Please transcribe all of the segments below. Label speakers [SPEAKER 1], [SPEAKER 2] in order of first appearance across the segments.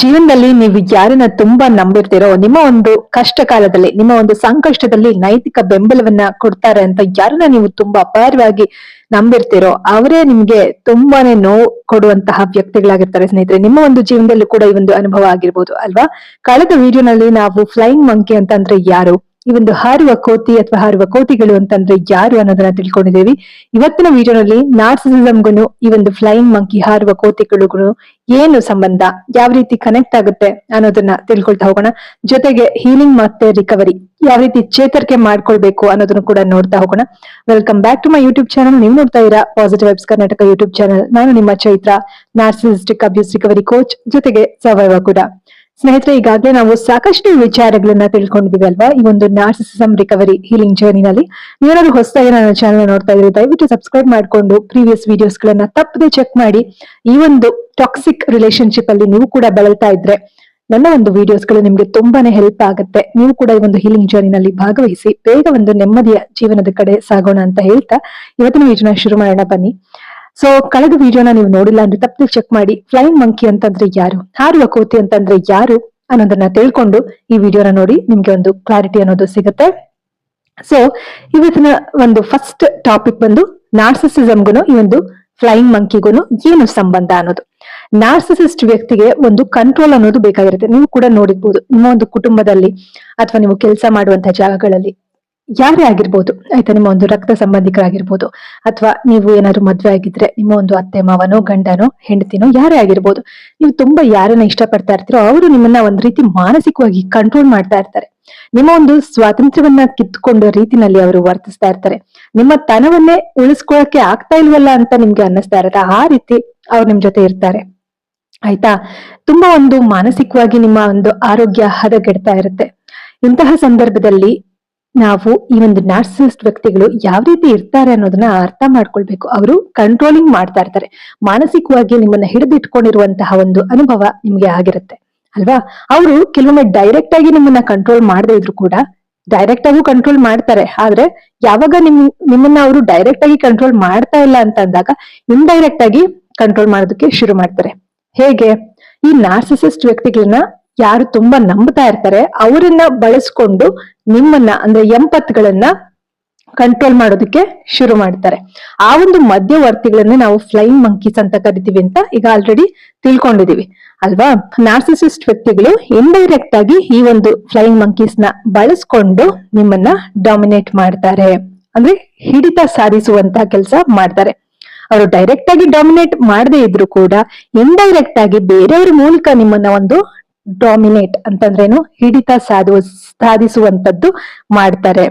[SPEAKER 1] ಜೀವನದಲ್ಲಿ ನೀವು ಯಾರನ್ನ ತುಂಬಾ ನಂಬಿರ್ತೀರೋ, ನಿಮ್ಮ ಒಂದು ಕಷ್ಟ ಕಾಲದಲ್ಲಿ ನಿಮ್ಮ ಒಂದು ಸಂಕಷ್ಟದಲ್ಲಿ ನೈತಿಕ ಬೆಂಬಲವನ್ನ ಕೊಡ್ತಾರೆ ಅಂತ ಯಾರನ್ನ ನೀವು ತುಂಬಾ ಅಪಾರವಾಗಿ ನಂಬಿರ್ತೀರೋ, ಅವರೇ ನಿಮ್ಗೆ ತುಂಬಾನೇ ನೋವು ಕೊಡುವಂತಹ ವ್ಯಕ್ತಿಗಳಾಗಿರ್ತಾರೆ ಸ್ನೇಹಿತರೆ. ನಿಮ್ಮ ಒಂದು ಜೀವನದಲ್ಲೂ ಕೂಡ ಈ ಒಂದು ಅನುಭವ ಆಗಿರ್ಬೋದು ಅಲ್ವಾ? ಕಳೆದ ವಿಡಿಯೋನಲ್ಲಿ ನಾವು ಫ್ಲೈಯಿಂಗ್ ಮಂಕಿ ಅಂತಂದ್ರೆ ಯಾರು? ಈ ಒಂದು ಹಾರುವ ಕೋತಿ ಅಥವಾ ಹಾರುವ ಕೋತಿಗಳು ಅಂತಂದ್ರೆ ಯಾರು ಅನ್ನೋದನ್ನ ತಿಳ್ಕೊಂಡಿದ್ದೇವೆ. ಇವತ್ತಿನ ವಿಡಿಯೋನಲ್ಲಿ ನಾರ್ಸಿಸಮ್ಗೂ ಈ ಒಂದು ಫ್ಲೈಯಿಂಗ್ ಮಂಕಿ ಹಾರುವ ಕೋತಿಗಳು ಏನು ಸಂಬಂಧ, ಯಾವ ರೀತಿ ಕನೆಕ್ಟ್ ಆಗುತ್ತೆ ಅನ್ನೋದನ್ನ ತಿಳ್ಕೊಳ್ತಾ ಹೋಗೋಣ. ಜೊತೆಗೆ ಹೀಲಿಂಗ್ ಮತ್ತೆ ರಿಕವರಿ ಯಾವ ರೀತಿ ಚೇತರಿಕೆ ಮಾಡ್ಕೊಳ್ಬೇಕು ಅನ್ನೋದನ್ನು ಕೂಡ ನೋಡ್ತಾ ಹೋಗೋಣ. Welcome back to my YouTube channel ನೀವು ನೋಡ್ತಾ ಇರಾ positive waves Karnataka YouTube channel ನಾನು ನಿಮ್ಮ Chaitra narcissistic abuse recovery coach ಜೊತೆಗೆ ಸವೈವ ಕೂಡ. ಸ್ನೇಹಿತರೆ, ಈಗಾಗಲೇ ನಾವು ಸಾಕಷ್ಟು ವಿಚಾರಗಳನ್ನ ತಿಳ್ಕೊಂಡಿದೀವಿ ಅಲ್ವಾ? ಈ ಒಂದು ನಾರ್ಸಿಸಮ್ ರಿಕವರಿ ಹೀಲಿಂಗ್ ಜರ್ನಿನಲ್ಲಿ ನೀವೇನಾದ್ರು ಹೊಸದಾಗಿ ನನ್ನ ಚಾನಲ್ ನೋಡ್ತಾ ಇದ್ರೆ ದಯವಿಟ್ಟು ಸಬ್ಸ್ಕ್ರೈಬ್ ಮಾಡ್ಕೊಂಡು ಪ್ರೀವಿಯಸ್ ವಿಡಿಯೋಸ್ ಗಳನ್ನ ತಪ್ಪದೆ ಚೆಕ್ ಮಾಡಿ. ಈ ಒಂದು ಟಾಕ್ಸಿಕ್ ರಿಲೇಶನ್ಶಿಪ್ ಅಲ್ಲಿ ನೀವು ಕೂಡ ಬೆಳಲ್ತಾ ಇದ್ರೆ ನನ್ನ ಒಂದು ವಿಡಿಯೋಸ್ಗಳು ನಿಮ್ಗೆ ತುಂಬಾನೇ ಹೆಲ್ಪ್ ಆಗುತ್ತೆ. ನೀವು ಕೂಡ ಈ ಒಂದು ಹೀಲಿಂಗ್ ಜರ್ನಿನಲ್ಲಿ ಭಾಗವಹಿಸಿ, ಬೇಗ ಒಂದು ನೆಮ್ಮದಿಯ ಜೀವನದ ಕಡೆ ಸಾಗೋಣ ಅಂತ ಹೇಳ್ತಾ ಇವತ್ತಿನ ಯೋಜನೆ ಶುರು ಮಾಡೋಣ ಬನ್ನಿ. ಸೊ ಕಳೆದ ವಿಡಿಯೋನ ನೀವು ನೋಡಿಲ್ಲ ಅಂದ್ರೆ ತಪ್ಪದೆ ಚೆಕ್ ಮಾಡಿ. ಫ್ಲೈಯಿಂಗ್ ಮಂಕಿ ಅಂತಂದ್ರೆ ಯಾರು? ಹಾರುವ ಕೋತಿ ಅಂತಂದ್ರೆ ಯಾರು? ಅನ್ನೋದನ್ನ ತಿಳ್ಕೊಂಡು ಈ ವಿಡಿಯೋನ ನೋಡಿ ನಿಮ್ಗೆ ಒಂದು ಕ್ಲಾರಿಟಿ ಅನ್ನೋದು ಸಿಗುತ್ತೆ. ಸೊ ಇವತ್ತಿನ ಒಂದು ಫಸ್ಟ್ ಟಾಪಿಕ್ ಬಂದು ನಾರ್ಸಿಸಿಸಮ್ಗೂ ಈ ಒಂದು ಫ್ಲೈಯಿಂಗ್ ಮಂಕಿಗೂ ಏನು ಸಂಬಂಧ ಅನ್ನೋದು. ನಾರ್ಸಿಸಿಸ್ಟ್ ವ್ಯಕ್ತಿಗೆ ಒಂದು ಕಂಟ್ರೋಲ್ ಅನ್ನೋದು ಬೇಕಾಗಿರುತ್ತೆ. ನೀವು ಕೂಡ ನೋಡಿರ್ಬೋದು. ನಿಮ್ಮ ಒಂದು ಕುಟುಂಬದಲ್ಲಿ ಅಥವಾ ನೀವು ಕೆಲಸ ಮಾಡುವಂತಹ ಜಾಗಗಳಲ್ಲಿ. ಯಾರೇ ಆಗಿರ್ಬೋದು, ಆಯ್ತಾ, ನಿಮ್ಮ ಒಂದು ರಕ್ತ ಸಂಬಂಧಿಕರಾಗಿರ್ಬೋದು, ಅಥವಾ ನೀವು ಏನಾದ್ರು ಮದ್ವೆ ಆಗಿದ್ರೆ ನಿಮ್ಮ ಒಂದು ಅತ್ತೆ ಮಾವನೋ, ಗಂಡನೋ, ಹೆಂಡತಿನೋ, ಯಾರೇ ಆಗಿರ್ಬೋದು, ನೀವು ತುಂಬಾ ಯಾರನ್ನ ಇಷ್ಟಪಡ್ತಾ ಇರ್ತೀರೋ, ಅವರು ನಿಮ್ಮನ್ನ ಒಂದ್ ರೀತಿ ಮಾನಸಿಕವಾಗಿ ಕಂಟ್ರೋಲ್ ಮಾಡ್ತಾ ಇರ್ತಾರೆ. ನಿಮ್ಮ ಒಂದು ಸ್ವಾತಂತ್ರ್ಯವನ್ನ ಕಿತ್ಕೊಂಡ ರೀತಿನಲ್ಲಿ ಅವರು ವರ್ತಿಸ್ತಾ ಇರ್ತಾರೆ. ನಿಮ್ಮ ತನವನ್ನೇ ಉಳಿಸ್ಕೊಳಕ್ಕೆ ಆಗ್ತಾ ಇಲ್ವಲ್ಲ ಅಂತ ನಿಮ್ಗೆ ಅನ್ನಿಸ್ತಾ ಇರತ್ತೆ, ಆ ರೀತಿ ಅವ್ರು ನಿಮ್ ಜೊತೆ ಇರ್ತಾರೆ. ಆಯ್ತಾ, ತುಂಬಾ ಒಂದು ಮಾನಸಿಕವಾಗಿ ನಿಮ್ಮ ಒಂದು ಆರೋಗ್ಯ ಹದಗೆಡ್ತಾ ಇರುತ್ತೆ. ಇಂತಹ ಸಂದರ್ಭದಲ್ಲಿ ನಾವು ಈ ಒಂದು ನಾರ್ಸಿಸ್ಟ್ ವ್ಯಕ್ತಿಗಳು ಯಾವ ರೀತಿ ಇರ್ತಾರೆ ಅನ್ನೋದನ್ನ ಅರ್ಥ ಮಾಡ್ಕೊಳ್ಬೇಕು. ಅವರು ಕಂಟ್ರೋಲಿಂಗ್ ಮಾಡ್ತಾ ಇರ್ತಾರೆ. ಮಾನಸಿಕವಾಗಿ ನಿಮ್ಮನ್ನ ಹಿಡಿದಿಟ್ಕೊಂಡಿರುವಂತಹ ಒಂದು ಅನುಭವ ನಿಮ್ಗೆ ಆಗಿರುತ್ತೆ. ಅಲ್ವಾ? ಅವರು ಕೆಲವೊಮ್ಮೆ ಡೈರೆಕ್ಟ್ ಆಗಿ ನಿಮ್ಮನ್ನ ಕಂಟ್ರೋಲ್ ಮಾಡದೇ ಇದ್ರು ಕೂಡ ಡೈರೆಕ್ಟ್ ಆಗೂ ಕಂಟ್ರೋಲ್ ಮಾಡ್ತಾರೆ. ಆದ್ರೆ ಯಾವಾಗ ನಿಮ್, ನಿಮ್ಮನ್ನ ಅವರು ಡೈರೆಕ್ಟ್ ಆಗಿ ಕಂಟ್ರೋಲ್ ಮಾಡ್ತಾ ಇಲ್ಲ ಅಂತ ಅಂದಾಗ ಇನ್ಡೈರೆಕ್ಟ್ ಆಗಿ ಕಂಟ್ರೋಲ್ ಮಾಡೋದಕ್ಕೆ ಶುರು ಮಾಡ್ತಾರೆ. ಹೇಗೆ? ಈ ನಾರ್ಸಿಸಿಸ್ಟ್ ವ್ಯಕ್ತಿಗಳನ್ನ ಯಾರು ತುಂಬಾ ನಂಬ್ತಾ ಇರ್ತಾರೆ, ಅವರನ್ನ ಬಳಸ್ಕೊಂಡು ನಿಮ್ಮನ್ನ ಅಂದ್ರೆ ಎಂಪತ್ಗಳನ್ನ ಕಂಟ್ರೋಲ್ ಮಾಡೋದಕ್ಕೆ ಶುರು ಮಾಡ್ತಾರೆ. ಆ ಒಂದು ಮಧ್ಯವರ್ತಿಗಳನ್ನ ನಾವು ಫ್ಲೈಯಿಂಗ್ ಮಂಕೀಸ್ ಅಂತ ಕರಿತೀವಿ ಅಂತ ಈಗ ಆಲ್ರೆಡಿ ತಿಳ್ಕೊಂಡಿದೀವಿ. ಅಲ್ವಾ? ನಾರ್ಸಿಸಿಸ್ಟ್ ವ್ಯಕ್ತಿಗಳು ಇಂಡೈರೆಕ್ಟ್ ಆಗಿ ಈ ಒಂದು ಫ್ಲೈಯಿಂಗ್ ಮಂಕೀಸ್ನ ಬಳಸ್ಕೊಂಡು ನಿಮ್ಮನ್ನ ಡಾಮಿನೇಟ್ ಮಾಡ್ತಾರೆ. ಅಂದ್ರೆ ಹಿಡಿತ ಸಾಧಿಸುವಂತ ಕೆಲಸ ಮಾಡ್ತಾರೆ. ಅವರು ಡೈರೆಕ್ಟ್ ಆಗಿ ಡಾಮಿನೇಟ್ ಮಾಡದೇ ಇದ್ರು ಕೂಡ ಇಂಡೈರೆಕ್ಟ್ ಆಗಿ ಬೇರೆಯವ್ರ ಮೂಲಕ ನಿಮ್ಮನ್ನ ಒಂದು ಡಾಮಿನೇಟ್ ಅಂತಂದ್ರೇನು ಹಿಡಿತ ಸಾಧುವ ಸಾಧಿಸುವಂತದ್ದು ಮಾಡ್ತಾರೆ.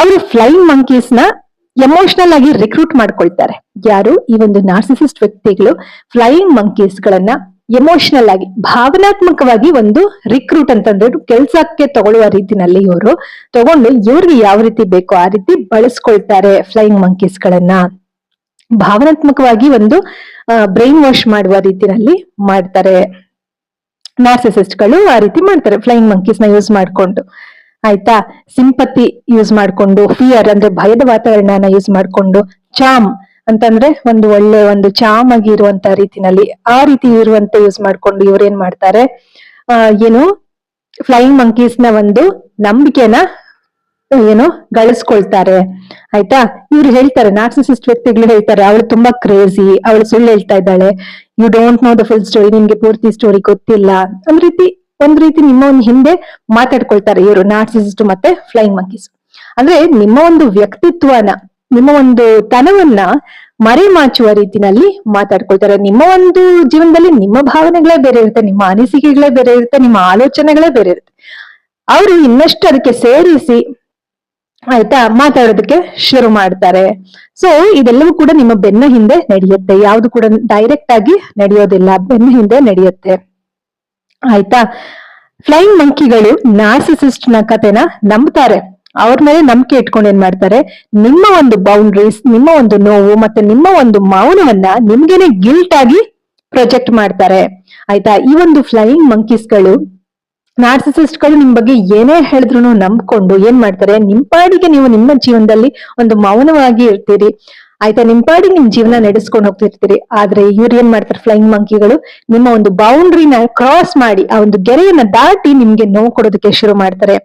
[SPEAKER 1] ಅವರು ಫ್ಲೈಯಿಂಗ್ ಮಂಕೀಸ್ನ ಎಮೋಷನಲ್ ಆಗಿ ರಿಕ್ರೂಟ್ ಮಾಡ್ಕೊಳ್ತಾರೆ. ಯಾರು? ಈ ಒಂದು ನಾರ್ಸಿಸಿಸ್ಟ್ ವ್ಯಕ್ತಿಗಳು ಫ್ಲೈಯಿಂಗ್ ಮಂಕೀಸ್ ಗಳನ್ನ ಎಮೋಷನಲ್ ಆಗಿ, ಭಾವನಾತ್ಮಕವಾಗಿ ಒಂದು ರಿಕ್ರೂಟ್ ಅಂತಂದ್ರೆ ಕೆಲ್ಸಕ್ಕೆ ತಗೊಳ್ಳುವ ರೀತಿನಲ್ಲಿ ಇವರು ತಗೊಂಡು ಇವ್ರಿಗೆ ಯಾವ ರೀತಿ ಬೇಕೋ ಆ ರೀತಿ ಬಳಸ್ಕೊಳ್ತಾರೆ ಫ್ಲೈಯಿಂಗ್ ಮಂಕೀಸ್ ಗಳನ್ನ. ಭಾವನಾತ್ಮಕವಾಗಿ ಒಂದು ಬ್ರೈನ್ ವಾಶ್ ಮಾಡುವ ರೀತಿನಲ್ಲಿ ಮಾಡ್ತಾರೆ. ನಾರ್ಸಿಸಿಸ್ಟ್ಗಳು ಆ ರೀತಿ ಮಾಡ್ತಾರೆ. ಫ್ಲೈಯಿಂಗ್ ಮಂಕೀಸ್ನ ಯೂಸ್ ಮಾಡ್ಕೊಂಡು. ಆಯ್ತಾ? ಸಿಂಪತಿ ಯೂಸ್ ಮಾಡ್ಕೊಂಡು, ಫಿಯರ್ ಅಂದ್ರೆ ಭಯದ ವಾತಾವರಣನ ಯೂಸ್ ಮಾಡ್ಕೊಂಡು, ಚಾಮ್ ಅಂತಂದ್ರೆ ಒಂದು ಒಳ್ಳೆ ಒಂದು ಚಾಮ್ ಆಗಿ ಇರುವಂತ ರೀತಿನಲ್ಲಿ ಆ ರೀತಿ ಇರುವಂತೆ ಯೂಸ್ ಮಾಡ್ಕೊಂಡು ಇವ್ರೇನ್ ಮಾಡ್ತಾರೆ? ಏನು? ಫ್ಲೈಯಿಂಗ್ ಮಂಕೀಸ್ನ ಒಂದು ನಂಬಿಕೆನ ಏನು ಗಳಿಸ್ಕೊಳ್ತಾರೆ. ಆಯ್ತಾ? ಇವ್ರು ಹೇಳ್ತಾರೆ, ನಾರ್ಸಿಸಿಸ್ಟ್ ವ್ಯಕ್ತಿಗಳು ಹೇಳ್ತಾರೆ, ಅವಳು ತುಂಬಾ ಕ್ರೇಜಿ ಅವಳು ಸುಳ್ಳು ಹೇಳ್ತಾ ಇದ್ದಾಳೆ. You don't know the full story ನಿಮ್ಗೆ ಪೂರ್ತಿ ಸ್ಟೋರಿ ಗೊತ್ತಿಲ್ಲ. ಒಂದ್ ರೀತಿ ಒಂದ್ ರೀತಿ ನಿಮ್ಮ ಒಂದು ಹಿಂದೆ ಮಾತಾಡ್ಕೊಳ್ತಾರೆ ಇವರು, ನಾರ್ಸಿಸಿಸ್ಟ್ ಮತ್ತೆ ಫ್ಲೈಯಿಂಗ್ ಮಂಕೀಸ್ ಅಂದ್ರೆ ನಿಮ್ಮ ಒಂದು ವ್ಯಕ್ತಿತ್ವನ, ನಿಮ್ಮ ಒಂದು ತನವನ್ನ ಮರೆಮಾಚುವ ರೀತಿನಲ್ಲಿ ಮಾತಾಡ್ಕೊಳ್ತಾರೆ. ನಿಮ್ಮ ಒಂದು ಜೀವನದಲ್ಲಿ ನಿಮ್ಮ ಭಾವನೆಗಳೇ ಬೇರೆ ಇರುತ್ತೆ, ನಿಮ್ಮ ಅನಿಸಿಕೆಗಳೇ ಬೇರೆ ಇರುತ್ತೆ, ನಿಮ್ಮ ಆಲೋಚನೆಗಳೇ ಬೇರೆ ಇರುತ್ತೆ. ಅವರು ಇನ್ನಷ್ಟು ಅದಕ್ಕೆ ಸೇರಿಸಿ ಆಯ್ತಾ? ಮಾತಾಡೋದಕ್ಕೆ ಶುರು ಮಾಡ್ತಾರೆ. ಸೊ ಇದೆಲ್ಲವೂ ಕೂಡ ನಿಮ್ಮ ಬೆನ್ನ ಹಿಂದೆ ನಡೆಯುತ್ತೆ. ಯಾವ್ದು ಕೂಡ ಡೈರೆಕ್ಟ್ ಆಗಿ ನಡೆಯೋದಿಲ್ಲ. ಬೆನ್ನ ಹಿಂದೆ ನಡೆಯುತ್ತೆ. ಆಯ್ತಾ? ಫ್ಲೈಯಿಂಗ್ ಮಂಕಿಗಳು ನಾರ್ಸಿಸಿಸ್ಟ್ನ ಕತೆನ ನಂಬ್ತಾರೆ. ಅವ್ರ ಮೇಲೆ ನಂಬಿಕೆ ಇಟ್ಕೊಂಡು ಏನ್ ಮಾಡ್ತಾರೆ? ನಿಮ್ಮ ಒಂದು ಬೌಂಡ್ರೀಸ್ ನಿಮ್ಮ ಒಂದು ನೋವು ಮತ್ತೆ ನಿಮ್ಮ ಒಂದು ಮೌನವನ್ನ ನಿಮ್ಗೇನೆ ಗಿಲ್ಟ್ ಆಗಿ ಪ್ರೊಜೆಕ್ಟ್ ಮಾಡ್ತಾರೆ. ಆಯ್ತಾ? ಈ ಒಂದು ಫ್ಲೈಯಿಂಗ್ ಮಂಕೀಸ್ಗಳು ನಾರ್ಸಿಸಿಸ್ಟ್ಗಳು ನಿಮ್ ಬಗ್ಗೆ ಏನೇ ಹೇಳಿದ್ರು ನಂಬ್ಕೊಂಡು ಏನ್ ಮಾಡ್ತಾರೆ? ನಿಮ್ ಪಾಡಿಗೆ ನೀವು ನಿಮ್ಮ ಜೀವನದಲ್ಲಿ ಒಂದು ಮೌನವಾಗಿ ಇರ್ತೀರಿ. ಆಯ್ತಾ? ನಿಮ್ ಪಾಡಿಗೆ ನಿಮ್ ಜೀವನ ನಡೆಸ್ಕೊಂಡು ಹೋಗ್ತಿರ್ತೀರಿ. ಆದ್ರೆ ಇವ್ರು ಏನ್ ಮಾಡ್ತಾರೆ? ಫ್ಲೈಯಿಂಗ್ ಮಂಕಿಗಳು ನಿಮ್ಮ ಒಂದು ಬೌಂಡ್ರಿನ ಕ್ರಾಸ್ ಮಾಡಿ, ಆ ಒಂದು ಗೆರೆಯನ್ನ ದಾಟಿ ನಿಮ್ಗೆ ನೋವು ಕೊಡೋದಕ್ಕೆ ಶುರು ಮಾಡ್ತಾರೆ.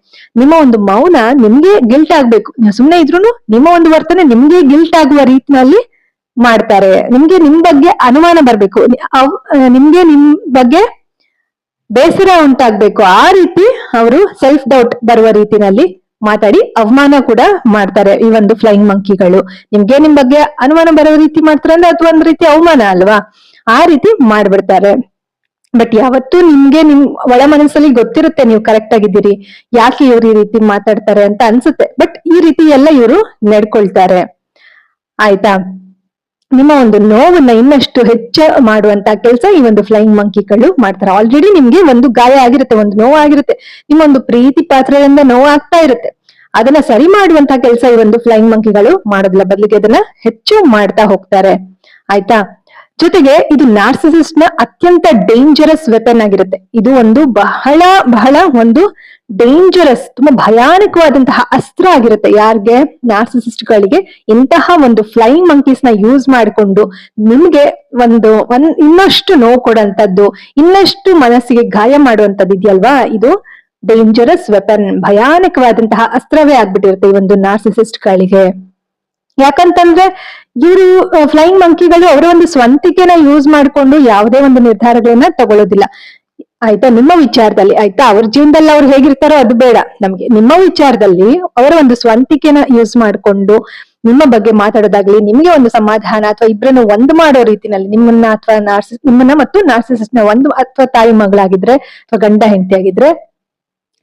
[SPEAKER 1] ನಿಮ್ಮ ಒಂದು ಮೌನ ನಿಮ್ಗೆ ಗಿಲ್ಟ್ ಆಗ್ಬೇಕು. ನೀವು ಸುಮ್ನೆ ಇದ್ರು ನಿಮ್ಮ ಒಂದು ವರ್ತನೆ ನಿಮ್ಗೆ ಗಿಲ್ಟ್ ಆಗುವ ರೀತಿನಲ್ಲಿ ಮಾಡ್ತಾರೆ. ನಿಮ್ಗೆ ನಿಮ್ ಬಗ್ಗೆ ಅನುಮಾನ ಬರ್ಬೇಕು. ನಿಮ್ಗೆ ನಿಮ್ ಬಗ್ಗೆ ಬೇಸರ ಉಂಟಾಗ್ಬೇಕು. ಆ ರೀತಿ ಅವರು ಸೆಲ್ಫ್ ಡೌಟ್ ಬರುವ ರೀತಿನಲ್ಲಿ ಮಾತಾಡಿ ಅವಮಾನ ಕೂಡ ಮಾಡ್ತಾರೆ ಈ ಒಂದು ಫ್ಲೈಯಿಂಗ್ ಮಂಕಿಗಳು ನಿಮ್ಗೆ ನಿಮ್ ಬಗ್ಗೆ ಅನುಮಾನ ಬರೋ ರೀತಿ ಮಾಡ್ತಾರೆ ಅಂದ್ರೆ ಅದು ಒಂದ್ ರೀತಿ ಅವಮಾನ ಅಲ್ವಾ? ಆ ರೀತಿ ಮಾಡ್ಬಿಡ್ತಾರೆ. ಬಟ್ ಯಾವತ್ತು ನಿಮ್ಗೆ ನಿಮ್ ಒಳ ಮನಸ್ಸಲ್ಲಿ ಗೊತ್ತಿರುತ್ತೆ ನೀವು ಕರೆಕ್ಟ್ ಆಗಿದ್ದೀರಿ. ಯಾಕೆ ಇವ್ರು ಈ ರೀತಿ ಮಾತಾಡ್ತಾರೆ ಅಂತ ಅನ್ಸುತ್ತೆ. ಬಟ್ ಈ ರೀತಿ ಎಲ್ಲ ಇವರು ನಡ್ಕೊಳ್ತಾರೆ. ಆಯ್ತಾ? ನಿಮ್ಮ ಒಂದು ನೋವನ್ನ ಇನ್ನಷ್ಟು ಹೆಚ್ಚ ಮಾಡುವಂತ ಕೆಲಸ ಈ ಒಂದು ಫ್ಲೈಯಿಂಗ್ ಮಂಕಿಗಳು ಮಾಡ್ತಾರೆ. ಆಲ್ರೆಡಿ ನಿಮ್ಗೆ ಒಂದು ಗಾಯ ಆಗಿರುತ್ತೆ, ಒಂದು ನೋವಾಗಿರುತ್ತೆ ನಿಮ್ಮ ಒಂದು ಪ್ರೀತಿ ಪಾತ್ರದಿಂದ ನೋವಾಗ್ತಾ ಇರುತ್ತೆ. ಅದನ್ನ ಸರಿ ಮಾಡುವಂತ ಕೆಲಸ ಈ ಒಂದು ಫ್ಲೈಯಿಂಗ್ ಮಂಕಿಗಳು ಮಾಡೋದಿಲ್ಲ. ಬದಲಿಗೆ ಅದನ್ನ ಹೆಚ್ಚು ಮಾಡ್ತಾ ಹೋಗ್ತಾರೆ. ಆಯ್ತಾ? ಜೊತೆಗೆ ಇದು ನಾರ್ಸಿಸಿಸ್ಟ್ನ ಅತ್ಯಂತ ಡೇಂಜರಸ್ ವೆಪನ್ ಆಗಿರುತ್ತೆ. ಇದು ಒಂದು ಬಹಳ ಬಹಳ ಒಂದು ಡೇಂಜರಸ್ ತುಂಬಾ ಭಯಾನಕವಾದಂತಹ ಅಸ್ತ್ರ ಆಗಿರುತ್ತೆ. ಯಾರಿಗೆ? ನಾರ್ಸಿಸಿಸ್ಟ್ ಗಳಿಗೆ ಇಂತಹ ಒಂದು ಫ್ಲೈಯಿಂಗ್ ಮಂಕೀಸ್ನ ಯೂಸ್ ಮಾಡಿಕೊಂಡು ನಿಮ್ಗೆ ಒಂದು ಒಂದ್ ಇನ್ನಷ್ಟು ನೋವು ಕೊಡುವಂತದ್ದು ಇನ್ನಷ್ಟು ಮನಸ್ಸಿಗೆ ಗಾಯ ಮಾಡುವಂತದ್ದು ಇದೆಯಲ್ವಾ? ಇದು ಡೇಂಜರಸ್ ವೆಪನ್ ಭಯಾನಕವಾದಂತಹ ಅಸ್ತ್ರವೇ ಆಗ್ಬಿಟ್ಟಿರುತ್ತೆ ಈ ಒಂದು ನಾರ್ಸಿಸಿಸ್ಟ್ ಗಳಿಗೆ ಯಾಕಂತಂದ್ರೆ ಇವರು ಫ್ಲೈಯಿಂಗ್ ಮಂಕಿಗಳು ಅವರ ಒಂದು ಸ್ವಂತಿಕೆನ ಯೂಸ್ ಮಾಡ್ಕೊಂಡು ಯಾವುದೇ ಒಂದು ನಿರ್ಧಾರಗಳನ್ನ ತಗೊಳ್ಳೋದಿಲ್ಲ ಆಯ್ತಾ? ನಿಮ್ಮ ವಿಚಾರದಲ್ಲಿ, ಆಯ್ತಾ? ಅವ್ರ ಜೀವನದಲ್ಲಿ ಅವ್ರು ಹೇಗಿರ್ತಾರೋ ಅದು ಬೇಡ. ನಮ್ಗೆ ನಿಮ್ಮ ವಿಚಾರದಲ್ಲಿ ಅವರ ಒಂದು ಸ್ವಂತಿಕೆನ ಯೂಸ್ ಮಾಡ್ಕೊಂಡು ನಿಮ್ಮ ಬಗ್ಗೆ ಮಾತಾಡೋದಾಗ್ಲಿ, ನಿಮ್ಗೆ ಒಂದು ಸಮಾಧಾನ ಅಥವಾ ಇಬ್ಬರನ್ನು ಒಂದು ಮಾಡೋ ರೀತಿನಲ್ಲಿ ನಿಮ್ಮನ್ನ ಅಥವಾ ನಾರ್ಸಿಸ್ ನಿಮ್ಮನ್ನ ಮತ್ತು ನಾರ್ಸಿಸಿಸ್ಟ್ನ ಒಂದು ಅಥವಾ ತಾಯಿ ಮಗಳಾಗಿದ್ರೆ ಅಥವಾ ಗಂಡ ಹೆಂಡತಿ ಆಗಿದ್ರೆ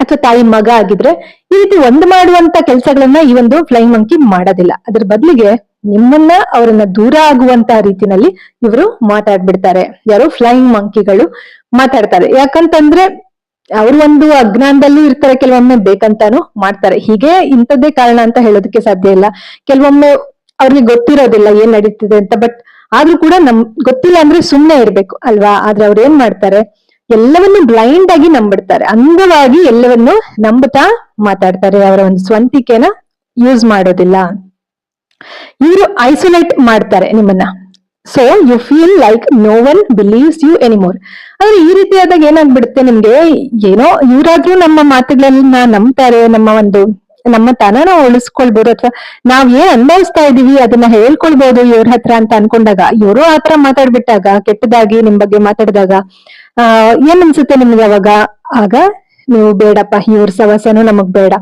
[SPEAKER 1] ಅಥವಾ ತಾಯಿ ಮಗ ಆಗಿದ್ರೆ ಈ ರೀತಿ ಒಂದು ಮಾಡುವಂತ ಕೆಲಸಗಳನ್ನ ಈ ಒಂದು ಫ್ಲೈಂಗ್ ಮಂಕಿ ಮಾಡೋದಿಲ್ಲ. ಅದ್ರ ಬದಲಿಗೆ ನಿಮ್ಮನ್ನ ಅವರನ್ನ ದೂರ ಆಗುವಂತ ರೀತಿನಲ್ಲಿ ಇವರು ಮಾತಾಡ್ಬಿಡ್ತಾರೆ. ಯಾರು ಫ್ಲೈಂಗ್ ಮಂಕಿಗಳು ಮಾತಾಡ್ತಾರೆ. ಯಾಕಂತಂದ್ರೆ ಅವ್ರು ಒಂದು ಅಜ್ಞಾನದಲ್ಲೂ ಇರ್ತಾರೆ, ಕೆಲವೊಮ್ಮೆ ಬೇಕಂತಾನು ಮಾಡ್ತಾರೆ. ಹೀಗೆ ಇಂಥದ್ದೇ ಕಾರಣ ಅಂತ ಹೇಳೋದಕ್ಕೆ ಸಾಧ್ಯ ಇಲ್ಲ. ಕೆಲವೊಮ್ಮೆ ಅವ್ರಿಗೆ ಗೊತ್ತಿರೋದಿಲ್ಲ ಏನ್ ನಡೀತಿದೆ ಅಂತ ಬಟ್ ಆದ್ರೂ ಕೂಡ ನಮ್, ಗೊತ್ತಿಲ್ಲ ಅಂದ್ರೆ ಸುಮ್ನೆ ಇರ್ಬೇಕು ಅಲ್ವಾ? ಆದ್ರೆ ಅವ್ರು ಏನ್ ಮಾಡ್ತಾರೆ? ಎಲ್ಲವನ್ನು ಬ್ಲೈಂಡ್ ಆಗಿ ನಂಬಿಡ್ತಾರೆ. ಅಂಗವಾಗಿ ಎಲ್ಲವನ್ನು ನಂಬುತ್ತಾ ಮಾತಾಡ್ತಾರೆ. ಅವರ ಒಂದು ಸ್ವಂತಿಕೆನ ಯೂಸ್ ಮಾಡೋದಿಲ್ಲ. ಇವರು ಐಸೋಲೇಟ್ ಮಾಡ್ತಾರೆ ನಿಮ್ಮನ್ನ. So you feel like no one believes you anymore ಆದ್ರೆ ಈ ರೀತಿಯಾದಾಗ ಏನಾಗ್ಬಿಡುತ್ತೆ ನಿಮ್ಗೆ? ಏನೋ ಇವರಾದ್ರೂ ನಮ್ಮ ಮಾತುಗಳನ್ನ ನಂಬ್ತಾರೆ, ನಮ್ಮ ಒಂದು ನಮ್ಮ ತನನ ಉಳಿಸ್ಕೊಳ್ಬಹುದು ಅಥವಾ ನಾವ್ ಏನ್ ಅನ್ಭವಿಸ್ತಾ ಇದೀವಿ, ಅದನ್ನ ಹೇಳ್ಕೊಳ್ಬಹುದು ಇವ್ರ ಹತ್ರ ಅಂತ ಅನ್ಕೊಂಡಾಗ, ಇವರು ಆತರ ಮಾತಾಡ್ಬಿಟ್ಟಾಗ, ಕೆಟ್ಟದಾಗಿ ನಿಮ್ ಬಗ್ಗೆ ಮಾತಾಡಿದಾಗ, ಆ, ಏನ್ ಅನ್ಸುತ್ತೆ ನಿಮ್ಗೆ ಅವಾಗ? ಆಗ ನೀವು ಬೇಡಪ್ಪ, ಇವ್ರ ಸವಸನು ನಮಗ್ ಬೇಡ.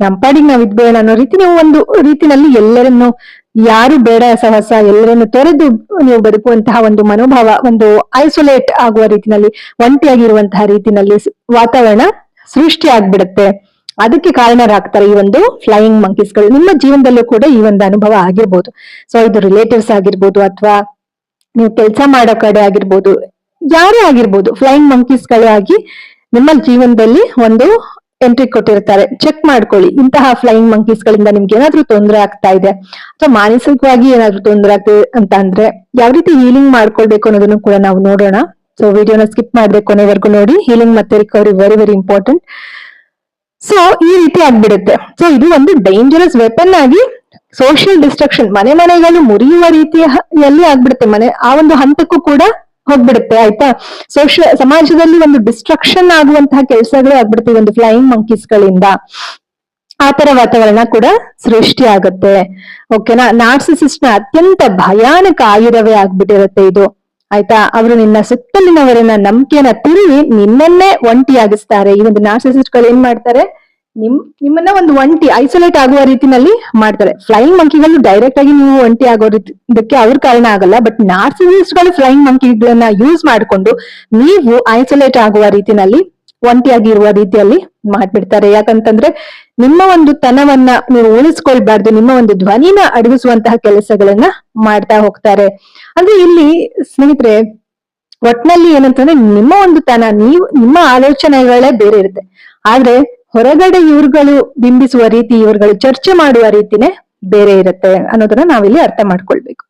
[SPEAKER 1] ನಮ್ ಪಾಡಿಗೆ ನಾವ್ ಇದ್ ಬೇಡ ಅನ್ನೋ ರೀತಿ, ನೀವು ಒಂದು ರೀತಿನಲ್ಲಿ ಎಲ್ಲರನ್ನು ಯಾರು ಬೇಡ ಸಹಸ, ಎಲ್ಲರನ್ನು ತೊರೆದು ನೀವು ಬದುಕುವಂತಹ ಒಂದು ಮನೋಭಾವ, ಒಂದು ಐಸೋಲೇಟ್ ಆಗುವ ರೀತಿನಲ್ಲಿ, ಒಂಟಿಯಾಗಿರುವಂತಹ ರೀತಿನಲ್ಲಿ ವಾತಾವರಣ ಸೃಷ್ಟಿ ಆಗ್ಬಿಡುತ್ತೆ. ಅದಕ್ಕೆ ಕಾರಣರಾಗ್ತಾರೆ ಈ ಒಂದು ಫ್ಲೈಯಿಂಗ್ ಮಂಕೀಸ್ಗಳು ನಿಮ್ಮ ಜೀವನದಲ್ಲೂ ಕೂಡ ಈ ಒಂದು ಅನುಭವ ಆಗಿರ್ಬೋದು. ಸೊ ಇದು ರಿಲೇಟಿವ್ಸ್ ಆಗಿರ್ಬೋದು ಅಥವಾ ನೀವು ಕೆಲಸ ಮಾಡೋ ಕಡೆ ಆಗಿರ್ಬೋದು, ಯಾರೇ ಆಗಿರ್ಬೋದು ಫ್ಲೈಯಿಂಗ್ ಮಂಕೀಸ್ಗಳೇ ಆಗಿ ನಿಮ್ಮ ಜೀವನದಲ್ಲಿ ಒಂದು ಎಂಟ್ರಿ ಕೊಟ್ಟಿರ್ತಾರೆ. ಚೆಕ್ ಮಾಡ್ಕೊಳ್ಳಿ. ಇಂತಹ ಫ್ಲೈಯಿಂಗ್ ಮಂಕೀಸ್ ಗಳಿಂದ ನಿಮ್ಗೆ ಏನಾದ್ರೂ ತೊಂದರೆ ಆಗ್ತಾ ಇದೆ? ಅಥವಾ ಮಾನಸಿಕವಾಗಿ ಏನಾದ್ರೂ ತೊಂದರೆ ಆಗ್ತಿದೆ ಅಂತ ಅಂದ್ರೆ ಯಾವ ರೀತಿ ಹೀಲಿಂಗ್ ಮಾಡ್ಕೊಳ್ಬೇಕು ಅನ್ನೋದನ್ನು ಕೂಡ ನಾವು ನೋಡೋಣ. ಸೊ ವಿಡಿಯೋನ ಸ್ಕಿಪ್ ಮಾಡ್ಬೇಕು ಕೊನೆವರೆಗೂ ನೋಡಿ. ಹೀಲಿಂಗ್ ಮತ್ತೆ recovery very very important so ಈ ರೀತಿ ಆಗ್ಬಿಡುತ್ತೆ. ಸೊ ಇದು ಒಂದು ಡೇಂಜರಸ್ ವೆಪನ್ ಆಗಿ ಸೋಷಿಯಲ್ ಡಿಸ್ಟ್ರಕ್ಷನ್ ಮನೆ ಮನೆಗಳು ಮುರಿಯುವ ರೀತಿಯಲ್ಲಿ ಆಗ್ಬಿಡುತ್ತೆ. ಮನೆ, ಆ ಒಂದು ಹಂತಕ್ಕೂ ಕೂಡ ಹೋಗ್ಬಿಡುತ್ತೆ, ಆಯ್ತಾ? ಸೋಷಿಯಲ್ ಸಮಾಜದಲ್ಲಿ ಒಂದು ಡಿಸ್ಟ್ರಕ್ಷನ್ ಆಗುವಂತಹ ಕೆಲಸಗಳು ಆಗ್ಬಿಡುತ್ತೆ ಈ ಒಂದು ಫ್ಲೈಯಿಂಗ್ ಮಂಕೀಸ್ ಗಳಿಂದ. ಆತರ ವಾತಾವರಣ ಕೂಡ ಸೃಷ್ಟಿ ಆಗುತ್ತೆ. ಓಕೆನಾ ನಾರ್ಸಿಸಿಸ್ಟ್ನ ಅತ್ಯಂತ ಭಯಾನಕ ಆಯುಧವೇ ಆಗ್ಬಿಟ್ಟಿರುತ್ತೆ ಇದು. ಆಯ್ತಾ? ಅವರು ನಿನ್ನ ಸುತ್ತಲಿನವರನ್ನ ನಂಬಿಕೆಯನ್ನ ತಿರುಗಿ ನಿನ್ನನ್ನೇ ಒಂಟಿಯಾಗಿಸ್ತಾರೆ. ಈ ಒಂದು ನಾರ್ಸಿಸಿಸ್ಟ್ಗಳು ಏನ್ ಮಾಡ್ತಾರೆ? ನಿಮ್, ನಿಮ್ಮನ್ನ ಒಂದು ಒಂಟಿ ಐಸೋಲೇಟ್ ಆಗುವ ರೀತಿನಲ್ಲಿ ಮಾಡ್ತಾರೆ. ಫ್ಲೈಯಿಂಗ್ ಮಂಕಿಗಳು ಡೈರೆಕ್ಟ್ ಆಗಿ ನೀವು ಒಂಟಿ ಆಗೋ ಇದಕ್ಕೆ ಅವ್ರ ಕಾರಣ ಆಗಲ್ಲ ಬಟ್ಗಳು ಫ್ಲೈಯಿಂಗ್ ಮಂಕಿಗಳನ್ನ ಯೂಸ್ ಮಾಡಿಕೊಂಡು ನೀವು ಐಸೋಲೇಟ್ ಆಗುವ ರೀತಿನಲ್ಲಿ ಒಂಟಿಯಾಗಿರುವ ರೀತಿಯಲ್ಲಿ ಮಾಡ್ಬಿಡ್ತಾರೆ. ಯಾಕಂತಂದ್ರೆ ನಿಮ್ಮ ಒಂದು ತನವನ್ನ ನೀವು ಉಳಿಸ್ಕೊಳ್ಬಾರ್ದು, ನಿಮ್ಮ ಒಂದು ಧ್ವನಿನ ಅಡಗಿಸುವಂತಹ ಕೆಲಸಗಳನ್ನ ಮಾಡ್ತಾ ಹೋಗ್ತಾರೆ. ಅಂದ್ರೆ ಇಲ್ಲಿ ಸ್ನೇಹಿತರೆ, ಒಟ್ನಲ್ಲಿ ಏನಂತಂದ್ರೆ ನಿಮ್ಮ ಒಂದು ತನ, ನೀವು, ನಿಮ್ಮ ಆಲೋಚನೆಗಳೇ ಬೇರೆ ಇರುತ್ತೆ. ಆದ್ರೆ ಹೊರಗಡೆ ಇವ್ರುಗಳು ಬಿಂಬಿಸುವ ರೀತಿ, ಇವ್ರುಗಳು ಚರ್ಚೆ ಮಾಡುವ ರೀತಿನೇ ಬೇರೆ ಇರುತ್ತೆ ಅನ್ನೋದನ್ನ ನಾವಿಲ್ಲಿ ಅರ್ಥ ಮಾಡ್ಕೊಳ್ಬೇಕು.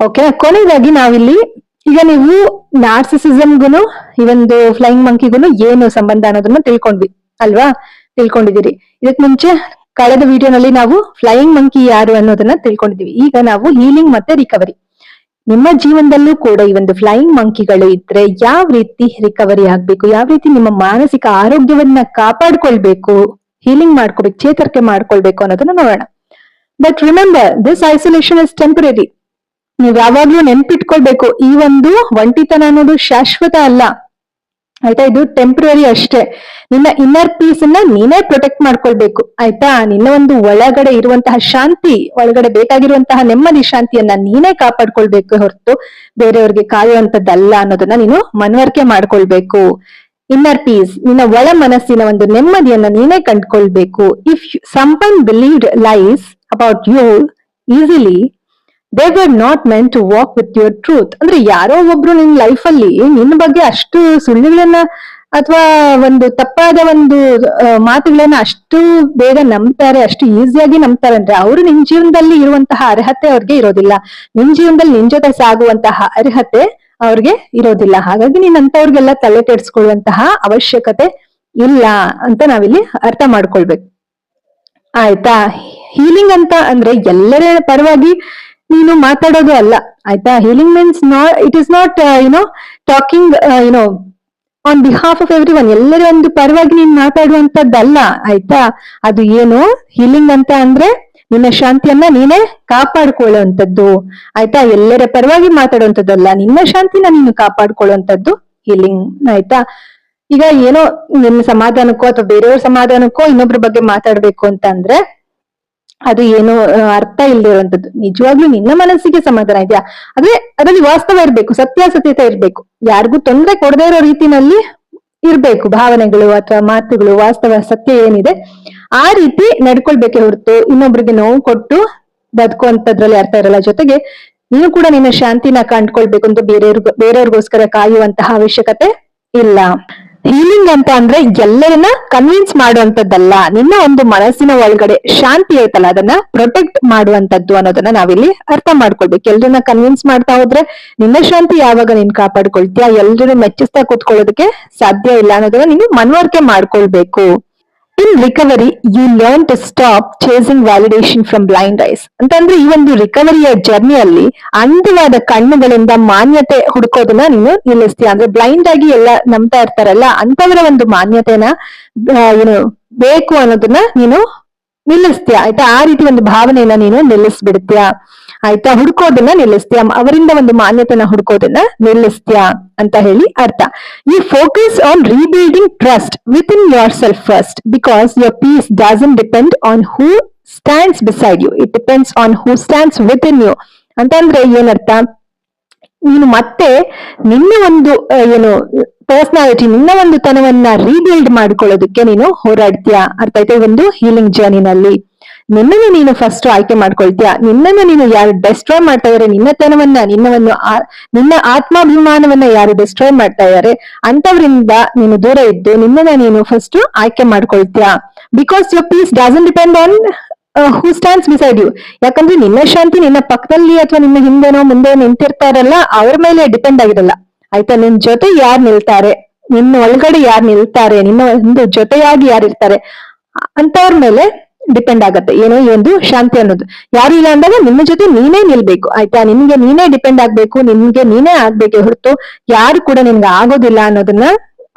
[SPEAKER 1] ಓಕೆ ಕೊನೆಯದಾಗಿ ನಾವಿಲ್ಲಿ ಈಗ ನೀವು ನಾರ್ಸಿಸಿಸಮ್ಗುನು ಈ ಒಂದು ಫ್ಲೈಯಿಂಗ್ ಮಂಕಿಗುನು ಏನು ಸಂಬಂಧ ಅನ್ನೋದನ್ನ ತಿಳ್ಕೊಂಡ್ವಿ, ಅಲ್ವಾ? ತಿಳ್ಕೊಂಡಿದ್ದೀರಿ. ಇದಕ್ ಮುಂಚೆ ಕಳೆದ ವಿಡಿಯೋನಲ್ಲಿ ನಾವು ಫ್ಲೈಯಿಂಗ್ ಮಂಕಿ ಯಾರು ಅನ್ನೋದನ್ನ ತಿಳ್ಕೊಂಡಿದೀವಿ ಈಗ ನಾವು ಹೀಲಿಂಗ್ ಮತ್ತೆ ರಿಕವರಿ ನಿಮ್ಮ ಜೀವನದಲ್ಲೂ ಕೂಡ ಈ ಒಂದು ಫ್ಲೈಯಿಂಗ್ ಮಂಕಿಗಳು ಇದ್ರೆ ಯಾವ ರೀತಿ ರಿಕವರಿ ಆಗ್ಬೇಕು? ಯಾವ ರೀತಿ ನಿಮ್ಮ ಮಾನಸಿಕ ಆರೋಗ್ಯವನ್ನ ಕಾಪಾಡ್ಕೊಳ್ಬೇಕು? ಹೀಲಿಂಗ್ ಮಾಡ್ಕೋಬೇಕು ಚೇತರಿಕೆ ಮಾಡ್ಕೊಳ್ಬೇಕು ಅನ್ನೋದನ್ನ ನೋಡೋಣ. But remember this isolation is temporary ನೀವ್ ಯಾವಾಗ್ಲೂ ನೆನ್ಪಿಟ್ಕೊಳ್ಬೇಕು, ಈ ಒಂದು ಒಂಟಿತನ ಅನ್ನೋದು ಶಾಶ್ವತ ಅಲ್ಲ. ಆಯ್ತಾ? ಇದು ಟೆಂಪ್ರರಿ ಅಷ್ಟೇ. ನಿನ್ನ ಇನ್ನರ್ ಪೀಸ್ ಅನ್ನ ನೀನೇ ಪ್ರೊಟೆಕ್ಟ್ ಮಾಡ್ಕೊಳ್ಬೇಕು, ಆಯ್ತಾ? ನಿನ್ನ ಒಂದು ಒಳಗಡೆ ಇರುವಂತಹ ಶಾಂತಿ, ಒಳಗಡೆ ಬೇಕಾಗಿರುವಂತಹ ನೆಮ್ಮದಿ ಶಾಂತಿಯನ್ನ ನೀನೇ ಕಾಪಾಡ್ಕೊಳ್ಬೇಕು ಹೊರತು ಬೇರೆಯವ್ರಿಗೆ ಕಾಯುವಂತದ್ದಲ್ಲ ಅನ್ನೋದನ್ನ ನೀನು ಮನವರಿಕೆ ಮಾಡ್ಕೊಳ್ಬೇಕು. ಇನ್ನರ್ ಪೀಸ್ ನಿನ್ನ ಒಳ ಮನಸ್ಸಿನ ಒಂದು ನೆಮ್ಮದಿಯನ್ನ ನೀನೇ ಕಂಡ್ಕೊಳ್ಬೇಕು. If someone believed lies about you easily they were not meant to walk with your truth ಅಂದ್ರೆ ಯಾರೋ ಒಬ್ರು ನಿನ್ ಲೈಫ್ ಅಲ್ಲಿ ನಿನ್ನ ಬಗ್ಗೆ ಅಷ್ಟು ಸುಳ್ಳುಗಳನ್ನ ಅಥವಾ ಒಂದು ತಪ್ಪಾದ ಒಂದು ಮಾತುಗಳನ್ನ ಅಷ್ಟು ಬೇಗ ನಂಬ್ತಾರೆ, ಅಷ್ಟು ಈಸಿಯಾಗಿ ನಂಬ್ತಾರೆ ಅಂದ್ರೆ ಅವರು ನಿಮ್ ಜೀವನದಲ್ಲಿ ಇರುವಂತಹ ಅರ್ಹತೆ ಅವ್ರಿಗೆ ಇರೋದಿಲ್ಲ. ನಿಮ್ ಜೀವನದಲ್ಲಿ ನಿನ್ ಜೊತೆ ಸಾಗುವಂತಹ ಅರ್ಹತೆ ಅವ್ರಿಗೆ ಇರೋದಿಲ್ಲ. ಹಾಗಾಗಿ ನೀನ್ ಅಂತವ್ರಿಗೆಲ್ಲ ತಲೆ ಕೆಡಿಸ್ಕೊಳ್ಳುವಂತಹ ಅವಶ್ಯಕತೆ ಇಲ್ಲ ಅಂತ ನಾವಿಲ್ಲಿ ಅರ್ಥ ಮಾಡ್ಕೊಳ್ಬೇಕು. ಆಯ್ತಾ? ಹೀಲಿಂಗ್ ಅಂತ ಅಂದ್ರೆ ಎಲ್ಲರ ಪರವಾಗಿ ನೀನು ಮಾತಾಡೋದು ಅಲ್ಲ, ಆಯ್ತಾ? Healing means not it is not you know talking you know on behalf of everyone ಎಲ್ಲರ ಒಂದು ಪರವಾಗಿ ನೀನ್ ಮಾತಾಡುವಂತದ್ದಲ್ಲ ಆಯ್ತಾ? ಅದು ಏನು? ಹೀಲಿಂಗ್ ಅಂತ ಅಂದ್ರೆ ನಿನ್ನ ಶಾಂತಿಯನ್ನ ನೀನೇ ಕಾಪಾಡ್ಕೊಳ್ಳುವಂಥದ್ದು, ಆಯ್ತಾ? ಎಲ್ಲರ ಪರವಾಗಿ ಮಾತಾಡುವಂಥದ್ದಲ್ಲ, ನಿನ್ನ ಶಾಂತಿನ ನೀನು ಕಾಪಾಡ್ಕೊಳ್ಳುವಂಥದ್ದು ಹೀಲಿಂಗ್ ಆಯ್ತಾ? ಈಗ ಏನೋ ನಿನ್ನ ಸಮಾಧಾನಕ್ಕೋ ಅಥವಾ ಬೇರೆಯವ್ರ ಸಮಾಧಾನಕ್ಕೋ ಇನ್ನೊಬ್ರ ಬಗ್ಗೆ ಮಾತಾಡ್ಬೇಕು ಅಂತ ಅಂದ್ರೆ ಅದು ಏನು ಅರ್ಥ ಇಲ್ಲದೆ ಇರುವಂತದ್ದು ನಿಜವಾಗ್ಲೂ ನಿನ್ನ ಮನಸ್ಸಿಗೆ ಸಮಾಧಾನ ಇದೆಯಾ? ಆದ್ರೆ ಅದರಲ್ಲಿ ವಾಸ್ತವ ಇರ್ಬೇಕು, ಸತ್ಯಾಸತ್ಯತೆ ಇರ್ಬೇಕು. ಯಾರಿಗೂ ತೊಂದರೆ ಕೊಡದೇ ಇರೋ ರೀತಿನಲ್ಲಿ ಇರ್ಬೇಕು ಭಾವನೆಗಳು ಅಥವಾ ಮಾತುಗಳು, ವಾಸ್ತವ, ಸತ್ಯ ಏನಿದೆ. ಆ ರೀತಿ ನಡ್ಕೊಳ್ಬೇಕೆ ಹೊರತು ಇನ್ನೊಬ್ರಿಗೆ ನೋವು ಕೊಟ್ಟು ಬದುಕುವಂತದ್ರಲ್ಲಿ ಅರ್ಥ ಇರಲ್ಲ. ಜೊತೆಗೆ ನೀನು ಕೂಡ ನಿನ್ನ ಶಾಂತಿನ ಕಂಡ್ಕೊಳ್ಬೇಕು ಅಂತ ಬೇರೆಯವ್ರಿಗೂ, ಬೇರೆಯವ್ರಿಗೋಸ್ಕರ ಕಾಯುವಂತಹ ಅವಶ್ಯಕತೆ ಇಲ್ಲ. ಹೀಲಿಂಗ್ ಅಂತ ಅಂದ್ರೆ ಎಲ್ಲರನ್ನ ಕನ್ವಿನ್ಸ್ ಮಾಡುವಂತದ್ದಲ್ಲ ನಿನ್ನ ಒಂದು ಮನಸ್ಸಿನ ಒಳಗಡೆ ಶಾಂತಿ ಐತಲ್ಲ, ಅದನ್ನ ಪ್ರೊಟೆಕ್ಟ್ ಮಾಡುವಂತದ್ದು ಅನ್ನೋದನ್ನ ನಾವಿಲ್ಲಿ ಅರ್ಥ ಮಾಡ್ಕೊಳ್ಬೇಕು. ಎಲ್ರನ್ನ ಕನ್ವಿನ್ಸ್ ಮಾಡ್ತಾ ಹೋದ್ರೆ ನಿನ್ನ ಶಾಂತಿ ಯಾವಾಗ ನೀನ್ ಕಾಪಾಡ್ಕೊಳ್ತೀಯ, ಎಲ್ರನ್ನ ಮೆಚ್ಚಿಸ್ತಾ ಕೂತ್ಕೊಳ್ಳೋದಕ್ಕೆ ಸಾಧ್ಯ ಇಲ್ಲ ಅನ್ನೋದನ್ನ ನೀನು ಮನವರಿಕೆ ಮಾಡ್ಕೊಳ್ಬೇಕು. In recovery you learn to stop chasing validation from blind eyes ಅಂತಂದ್ರೆ ಈ ಒಂದು ರಿಕವರಿಯ ಜರ್ನಿಯಲ್ಲಿ ಅಂಧವಾದ ಕಣ್ಣುಗಳಿಂದ ಮಾನ್ಯತೆ ಹುಡುಕೋದನ್ನ ನೀನು ನಿಲ್ಲಿಸ್ತೀಯ. ಅಂದ್ರೆ ಬ್ಲೈಂಡ್ ಆಗಿ ಎಲ್ಲ ನಂಬ್ತಾ ಇರ್ತಾರಲ್ಲ, ಅಂತವರ ಒಂದು ಮಾನ್ಯತೆನ ಏನು, ಬೇಕು ಅನ್ನೋದನ್ನ ನೀನು ನಿಲ್ಲಿಸ್ತೀಯ. ಆಯ್ತಾ? ಆ ರೀತಿ ಒಂದು ಭಾವನೆಯನ್ನ ನೀನು ನಿಲ್ಲಿಸ್ಬಿಡ್ತೀಯ. ಆಯ್ತಾ? ಹುಡ್ಕೋದನ್ನ ನಿಲ್ಲಿಸ್ತೀಯ? ಅವರಿಂದ ಒಂದು ಮಾನ್ಯತೆನ ಹುಡ್ಕೋದನ್ನ ನಿಲ್ಲಿಸ್ತೀಯ ಅಂತ ಹೇಳಿ ಅರ್ಥ. You focus on rebuilding trust within yourself first because your peace doesn't depend on who stands beside you it depends on who stands within you ಅಂತಂದ್ರೆ ಏನರ್ಥ? ನೀನು ಮತ್ತೆ ನಿನ್ನ ಒಂದು ಏನು ಪರ್ಸನಾಲಿಟಿ ನಿನ್ನ ಒಂದು ತನವನ್ನ ರೀಬಿಲ್ಡ್ ಮಾಡ್ಕೊಳ್ಳೋದಕ್ಕೆ ನೀನು ಹೋರಾಡ್ತೀಯ? ಅರ್ಥ ಆಯ್ತಾ ಒಂದು ಹೀಲಿಂಗ್ ಜರ್ನಿನಲ್ಲಿ ನಿನ್ನನ್ನು ನೀನು ಫಸ್ಟ್ ಆಯ್ಕೆ ಮಾಡ್ಕೊಳ್ತೀಯಾ? ನಿನ್ನನ್ನು ನೀನು ಯಾರು ಡೆಸ್ಟ್ರಾಯ್ ಮಾಡ್ತಾ ಇದಾರೆ? ನಿನ್ನತನವನ್ನ, ನಿನ್ನವನ್ನು ನಿನ್ನ ಆತ್ಮಾಭಿಮಾನವನ್ನ ಯಾರು ಡೆಸ್ಟ್ರಾಯ್ ಮಾಡ್ತಾ ಇದಾರೆ? ಅಂತವರಿಂದ ನೀನು ದೂರ ಇದ್ದು ನಿನ್ನನ್ನ ನೀನು ಫಸ್ಟ್ ಆಯ್ಕೆ ಮಾಡ್ಕೊಳ್ತೀಯಾ? Because your peace doesn't depend on who stands beside you ಯಾಕಂದ್ರೆ ನಿನ್ನ ಶಾಂತಿ ನಿನ್ನ ಪಕ್ಕದಲ್ಲಿ ಅಥವಾ ನಿನ್ನ ಹಿಂದೆನೋ ಮುಂದೆ ನಿಂತಿರ್ತಾರಲ್ಲ, ಅವ್ರ ಮೇಲೆ ಡಿಪೆಂಡ್ ಆಗಿರಲ್ಲ. ಆಯ್ತಾ? ನಿನ್ ಜೊತೆ ಯಾರು ನಿಲ್ತಾರೆ? ನಿನ್ನ ಒಳಗಡೆ ಯಾರು ನಿಲ್ತಾರೆ? ನಿನ್ನ ಒಂದು ಜೊತೆಯಾಗಿ ಯಾರು ಇರ್ತಾರೆ ಅಂತವ್ರ ಮೇಲೆ ಡಿಪೆಂಡ್ ಆಗತ್ತೆ. ಏನೋ ಈ ಒಂದು ಶಾಂತಿ ಅನ್ನೋದು. ಯಾರು ಇಲ್ಲ ಅಂದಾಗ ನಿಮ್ಮ ಜೊತೆ ನೀನೇ ನಿಲ್ಬೇಕು. ಆಯ್ತಾ? ನಿನ್ಗೆ ನೀನೇ ಡಿಪೆಂಡ್ ಆಗ್ಬೇಕು ನಿನ್ಗೆ ನೀನೇ ಆಗ್ಬೇಕೆ ಹೊರತು ಯಾರು ಕೂಡ ನಿನ್ಗೆ ಆಗೋದಿಲ್ಲ ಅನ್ನೋದನ್ನ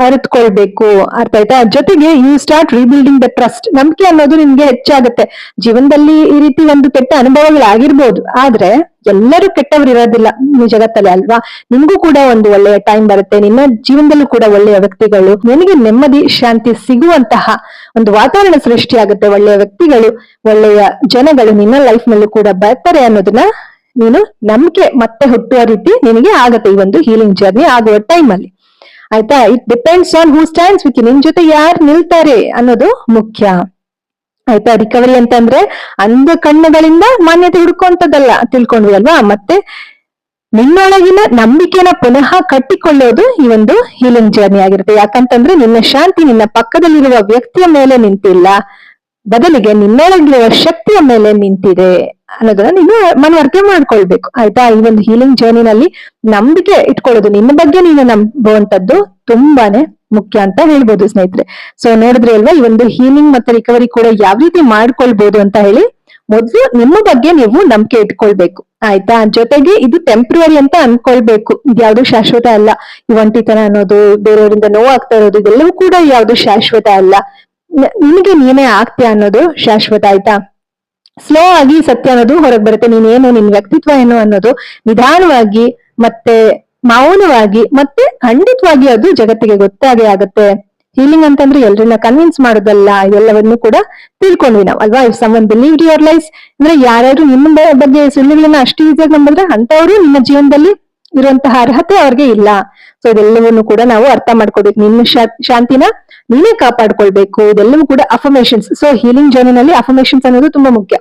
[SPEAKER 1] ಅರಿತುಕೊಳ್ಬೇಕು. ಅರ್ಥ ಆಯ್ತಾ? ಜೊತೆಗೆ you start rebuilding the trust ನಂಬಿಕೆ ಅನ್ನೋದು ನಿಮ್ಗೆ ಹೆಚ್ಚಾಗುತ್ತೆ. ಜೀವನದಲ್ಲಿ ಈ ರೀತಿ ಒಂದು ಕೆಟ್ಟ ಅನುಭವಗಳಾಗಿರ್ಬೋದು. ಆದ್ರೆ ಎಲ್ಲರೂ ಕೆಟ್ಟವರು ಇರೋದಿಲ್ಲ ಈ ಜಗತ್ತಲ್ಲಿ ಅಲ್ವಾ? ನಿಮ್ಗೂ ಕೂಡ ಒಂದು ಒಳ್ಳೆಯ ಟೈಮ್ ಬರುತ್ತೆ. ನಿನ್ನ ಜೀವನದಲ್ಲೂ ಕೂಡ ಒಳ್ಳೆಯ ವ್ಯಕ್ತಿಗಳು. ನಿನಗೆ ನೆಮ್ಮದಿ, ಶಾಂತಿ ಸಿಗುವಂತಹ ಒಂದು ವಾತಾವರಣ ಸೃಷ್ಟಿಯಾಗುತ್ತೆ. ಒಳ್ಳೆಯ ವ್ಯಕ್ತಿಗಳು, ಒಳ್ಳೆಯ ಜನಗಳು ನಿನ್ನ ಲೈಫ್ ನಲ್ಲೂ ಕೂಡ ಬರ್ತಾರೆ ಅನ್ನೋದನ್ನ ನೀನು ನಂಬಿಕೆ ಮತ್ತೆ ಹುಟ್ಟುವ ರೀತಿ ನಿನಗೆ ಆಗುತ್ತೆ ಈ ಒಂದು ಹೀಲಿಂಗ್ ಜರ್ನಿ ಆಗುವ ಟೈಮ್ ಅಲ್ಲಿ. ಆಯ್ತಾ? It depends on who stands with ನಿನ್ ಜೊತೆ ಯಾರು ನಿಲ್ತಾರೆ ಅನ್ನೋದು ಮುಖ್ಯ. ಆಯ್ತಾ? ರಿಕವರಿ ಅಂತಂದ್ರೆ ಅಂಧ ಕಣ್ಣುಗಳಿಂದ ಮಾನ್ಯತೆ ಹುಡುಕುವಂತದ್ದಲ್ಲ ತಿಳ್ಕೊಂಡ್ವಿ ಅಲ್ವಾ ಮತ್ತೆ ನಿನ್ನೊಳಗಿನ ನಂಬಿಕೆನ ಪುನಃ ಕಟ್ಟಿಕೊಳ್ಳೋದು ಈ ಒಂದು ಹೀಲಿಂಗ್ ಜರ್ನಿ ಆಗಿರುತ್ತೆ. ಯಾಕಂತಂದ್ರೆ ನಿನ್ನ ಶಾಂತಿ ನಿನ್ನ ಪಕ್ಕದಲ್ಲಿರುವ ವ್ಯಕ್ತಿಯ ಮೇಲೆ ನಿಂತಿಲ್ಲ. ಬದಲಿಗೆ ನಿನ್ನೊಳಗಿರುವ ಶಕ್ತಿಯ ಮೇಲೆ ನಿಂತಿದೆ. ಅನ್ನೋದನ್ನ ನೀನು ಮನವರಿಕೆ ಮಾಡ್ಕೊಳ್ಬೇಕು, ಆಯ್ತಾ? ಈ ಒಂದು ಹೀಲಿಂಗ್ ಜರ್ನಿನಲ್ಲಿ ನಂಬಿಕೆ ಇಟ್ಕೊಳ್ಳೋದು, ನಿನ್ನ ಬಗ್ಗೆ ನೀನು ನಂಬುವಂತದ್ದು ತುಂಬಾನೇ ಮುಖ್ಯ ಅಂತ ಹೇಳ್ಬೋದು ಸ್ನೇಹಿತರೆ. ಸೊ ನೋಡಿದ್ರೆ ಅಲ್ವಾ, ಈ ಒಂದು ಹೀಲಿಂಗ್ ಮತ್ತೆ ರಿಕವರಿ ಕೂಡ ಯಾವ ರೀತಿ ಮಾಡ್ಕೊಳ್ಬಹುದು ಅಂತ ಹೇಳಿ ಮೊದ್ಲು ನಿಮ್ಮ ಬಗ್ಗೆ ನೀವು ನಂಬಿಕೆ ಇಟ್ಕೊಳ್ಬೇಕು, ಆಯ್ತಾ? ಜೊತೆಗೆ ಇದು ಟೆಂಪ್ರವರಿ ಅಂತ ಅನ್ಕೊಳ್ಬೇಕು ಇದ್ಯಾವುದು ಶಾಶ್ವತ ಅಲ್ಲ. ಈ ಒಂಟಿತನ ಅನ್ನೋದು, ಬೇರೆಯವರಿಂದ ನೋವಾಗ್ತಾ ಇರೋದು, ಇದೆಲ್ಲವೂ ಕೂಡ ಯಾವುದು ಶಾಶ್ವತ ಅಲ್ಲ. ನಿಮಗೆ ನಿನಗೆ ನೀನೇ ಆಗ್ತೀಯ ಅನ್ನೋದು ಶಾಶ್ವತ, ಆಯ್ತಾ? ಸ್ಲೋ ಆಗಿ ಸತ್ಯ ಅನ್ನೋದು ಹೊರಗೆ ಬರುತ್ತೆ. ನೀನೇನು ನಿನ್ ವ್ಯಕ್ತಿತ್ವ ಏನು ಅನ್ನೋದು ನಿಧಾನವಾಗಿ ಮತ್ತೆ ಮೌನವಾಗಿ ಮತ್ತೆ ಖಂಡಿತವಾಗಿ ಅದು ಜಗತ್ತಿಗೆ ಗೊತ್ತಾಗೆ ಆಗುತ್ತೆ. ಹೀಲಿಂಗ್ ಅಂತಂದ್ರೆ ಎಲ್ರನ್ನ ಕನ್ವಿನ್ಸ್ ಮಾಡೋದಲ್ಲ, ಇದೆಲ್ಲವನ್ನು ಕೂಡ ತಿಳ್ಕೊಂಡ್ವಿ ನಾವು, ಅಲ್ವಾ? If some believe your life ಅಂದ್ರೆ ಯಾರ್ಯಾರು ನಿಮ್ಮ ಬಗ್ಗೆ ಸುಳ್ಳುಗಳನ್ನ ಅಷ್ಟು ಈಸಿಯಾಗಿ ನಂಬಿದ್ರೆ ಅಂತವ್ರು ನಿಮ್ಮ ಜೀವನದಲ್ಲಿ ಇರುವಂತಹ ಅರ್ಹತೆ ಅವ್ರಿಗೆ ಇಲ್ಲ. ಸೊ ಇದೆಲ್ಲವನ್ನು ಕೂಡ ನಾವು ಅರ್ಥ ಮಾಡ್ಕೊಳ್ಬೇಕು ನಿಮ್ಮ ಶಾಂತಿನ ನೀನೇ ಕಾಪಾಡ್ಕೊಳ್ಬೇಕು. ಇದೆಲ್ಲವೂ ಕೂಡ ಅಫಮೇಷನ್ಸ್ ಸೊ ಹೀಲಿಂಗ್ ಜರ್ನಿನಲ್ಲಿ ಅಫಮೇಷನ್ಸ್ ಅನ್ನೋದು ತುಂಬಾ ಮುಖ್ಯ.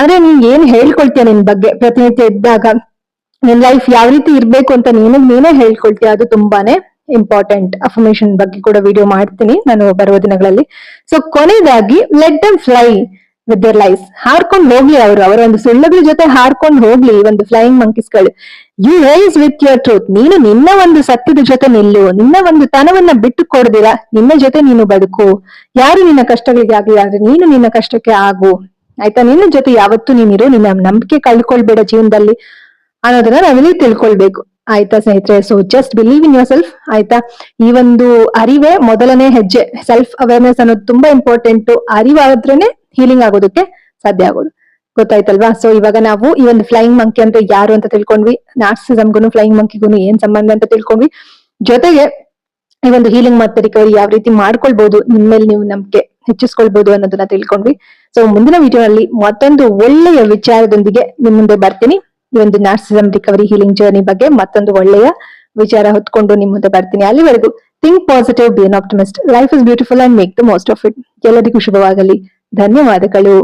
[SPEAKER 1] ಅಂದ್ರೆ ನೀನ್ ಏನ್ ಹೇಳ್ಕೊಳ್ತೀಯ ನಿನ್ ಬಗ್ಗೆ ಪ್ರತಿನಿತ್ಯ ಇದ್ದಾಗ? ನಿನ್ ಲೈಫ್ ಯಾವ ರೀತಿ ಇರ್ಬೇಕು ಅಂತ ನೀನು, ನೀನೇ ಹೇಳ್ಕೊಳ್ತೀಯ. ಅದು ತುಂಬಾನೇ ಇಂಪಾರ್ಟೆಂಟ್ ಅಫರ್ಮೇಶನ್ ಬಗ್ಗೆ ಕೂಡ ವಿಡಿಯೋ ಮಾಡ್ತೀನಿ ನಾನು ಬರುವ ದಿನಗಳಲ್ಲಿ. ಸೊ ಕೊನೆಯದಾಗಿ let them fly with their life ಹಾರ್ಕೊಂಡ್ ಹೋಗ್ಲಿ ಅವರು. ಅವರ ಒಂದು ಸುಳ್ಳುಗಳ ಜೊತೆ ಹಾರ್ಕೊಂಡ್ ಹೋಗ್ಲಿ, ಒಂದು flying ಮಂಕೀಸ್ಗಳು you rise with your truth ನೀನು ನಿನ್ನ ಒಂದು ಸತ್ಯದ ಜೊತೆ ನಿಲ್ಲು. ನಿನ್ನ ಒಂದು ತನವನ್ನ ಬಿಟ್ಟು ಕೊಡ್ದಿರ ನಿನ್ನ ಜೊತೆ ನೀನು ಬದುಕು. ಯಾರು ನಿನ್ನ ಕಷ್ಟಗಳಿಗೆ ಆಗ್ಲಿ ಆದ್ರೆ ನೀನು ನಿನ್ನ ಕಷ್ಟಕ್ಕೆ ಆಗು. ಆಯ್ತಾ? ನಿನ್ನ ಜೊತೆ ಯಾವತ್ತೂ ನೀನಿರು ನಿನ್ನ ನಂಬಿಕೆ ಕಳ್ಕೊಳ್ಬೇಡ ಜೀವನದಲ್ಲಿ ಅನ್ನೋದನ್ನ ನಾವಿಲ್ಲಿ ತಿಳ್ಕೊಳ್ಬೇಕು. ಆಯ್ತಾ ಸ್ನೇಹಿತರೆ? So just believe in yourself ಆಯ್ತಾ? ಈ ಒಂದು ಅರಿವೇ ಮೊದಲನೇ ಹೆಜ್ಜೆ. ಸೆಲ್ಫ್ ಅವೇರ್ನೆಸ್ ಅನ್ನೋದು ತುಂಬಾ ಇಂಪಾರ್ಟೆಂಟ್ ಅರಿವಾದ್ರೇನೆ ಹೀಲಿಂಗ್ ಆಗೋದಕ್ಕೆ ಸಾಧ್ಯ ಆಗೋದು. ಗೊತ್ತಾಯ್ತಲ್ವಾ? ಸೊ ಇವಾಗ ನಾವು ಈ ಒಂದು ಫ್ಲೈಯಿಂಗ್ ಮಂಕಿ ಅಂದ್ರೆ ಯಾರು ಅಂತ ತಿಳ್ಕೊಂಡ್ವಿ. ನಾರ್ಸಿಸಮ್ಗೂ ಫ್ಲೈಯಿಂಗ್ ಮಂಕಿಗೂ ಏನ್ ಸಂಬಂಧ ಅಂತ ತಿಳ್ಕೊಂಡ್ವಿ. ಜೊತೆಗೆ ಈ ಒಂದು ಹೀಲಿಂಗ್ ಮತ್ತೆ ರಿಕವರಿ ಯಾವ ರೀತಿ ಮಾಡ್ಕೊಳ್ಬಹುದು ನಿಮ್ಮ ಮೇಲೆ ನೀವು ನಂಬಿಕೆ. ಹೆಚ್ಚಿಸ್ಕೊಳ್ಬಹುದು ಅನ್ನೋದನ್ನ ತಿಳ್ಕೊಂಡ್ವಿ. ಸೊ ಮುಂದಿನ ವಿಡಿಯೋನಲ್ಲಿ ಮತ್ತೊಂದು ಒಳ್ಳೆಯ ವಿಚಾರದೊಂದಿಗೆ ನಿಮ್ ಮುಂದೆ ಬರ್ತೀನಿ. ಈ ಒಂದು ನಾರ್ಸಿಸಮ್ ರಿಕವರಿ ಹೀಲಿಂಗ್ ಜರ್ನಿ ಬಗ್ಗೆ ಮತ್ತೊಂದು ಒಳ್ಳೆಯ ವಿಚಾರ ಹೊತ್ಕೊಂಡು ನಿಮ್ ಮುಂದೆ ಬರ್ತೀನಿ. ಅಲ್ಲಿವರೆಗೂ think positive be optimist life is beautiful and make the most of it ಎಲ್ಲರಿಗೂ ಶುಭವಾಗಲಿ. ಧನ್ಯವಾದಗಳು.